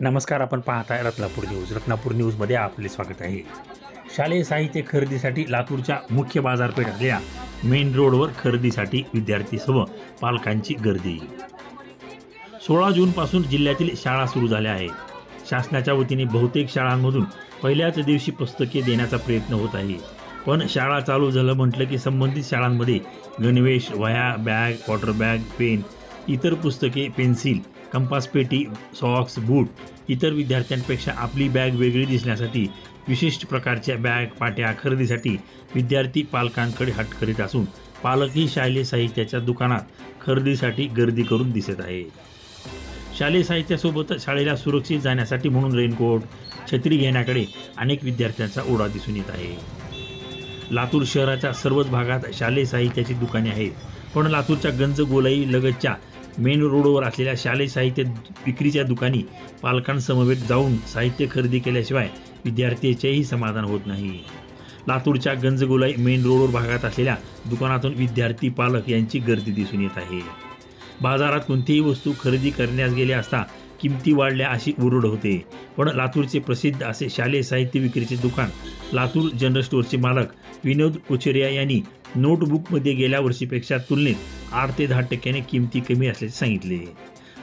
नमस्कार आपण पाहत आहे रत्नापूर न्यूज. रत्नापूर न्यूजमध्ये आपले स्वागत आहे. शालेय साहित्य खरेदीसाठी लातूरच्या मुख्य बाजारपेठ असलेल्या मेन रोडवर खरेदीसाठी विद्यार्थीसह पालकांची गर्दी. सोळा जूनपासून जिल्ह्यातील शाळा सुरू झाल्या आहेत. शासनाच्या वतीने बहुतेक शाळांमधून पहिल्याच दिवशी पुस्तके देण्याचा प्रयत्न होत आहे. पण शाळा चालू झालं म्हटलं की संबंधित शाळांमध्ये गणवेश वह्या बॅग वॉटर बॅग पेन इतर पुस्तके पेन्सिल कंपास पेटी सॉक्स बूट इतर विद्यार्थ्यांपेक्षा आपली बॅग वेगळी दिसण्यासाठी विशिष्ट प्रकारच्या बॅग पाट्या खरेदीसाठी विद्यार्थी पालकांकडे हट करीत असून पालकही शालेय साहित्याच्या दुकानात खरेदीसाठी गर्दी करून दिसत आहे शालेय साहित्यासोबत शाळेला सुरक्षित जाण्यासाठी म्हणून रेनकोट छत्री घेण्याकडे अनेक विद्यार्थ्यांचा ओढा दिसून येत आहे. लातूर शहराच्या सर्वच भागात शालेय साहित्याची दुकाने आहेत पण लातूरच्या गंज गोलाई लगतच्या मेन रोडवर असलेल्या शालेय साहित्य विक्रीच्या दुकानी पालकांसमवेत जाऊन साहित्य खरेदी केल्याशिवाय विद्यार्थ्याचेही समाधान होत नाही. लातूरच्या गंजगोलाई मेन रोडवर भागात असलेल्या दुकानातून विद्यार्थी पालक यांची गर्दी दिसून येत आहे. बाजारात कोणतीही वस्तू खरेदी करण्यास गेले असता किमती वाढल्या अशी उरुड होते. पण लातूरचे प्रसिद्ध असे शालेय साहित्य विक्रीचे दुकान लातूर जनरल स्टोअरचे मालक विनोद कोचेरिया यांनी नोटबुकमध्ये गेल्या वर्षीपेक्षा तुलनेत आठ ते दहा टक्क्याने किमती कमी असल्याचे सांगितले.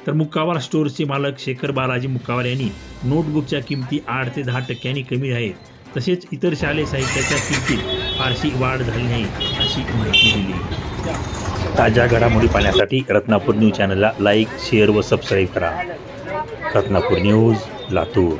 तर मुक्कावार स्टोअरचे मालक शेखर बालाजी मुक्कावार यांनी नोटबुकच्या किमती आठ ते दहा टक्क्यांनी कमी आहेत. तसेच इतर शालेय साहित्याच्या किमतीत फारशी वाढ झाली नाही अशी माहिती दिली. ताज्या घडामोडी पाहण्यासाठी रत्नापूर न्यूज चॅनलला लाईक शेअर व सबस्क्राईब करा. Katnapur News, La Tour.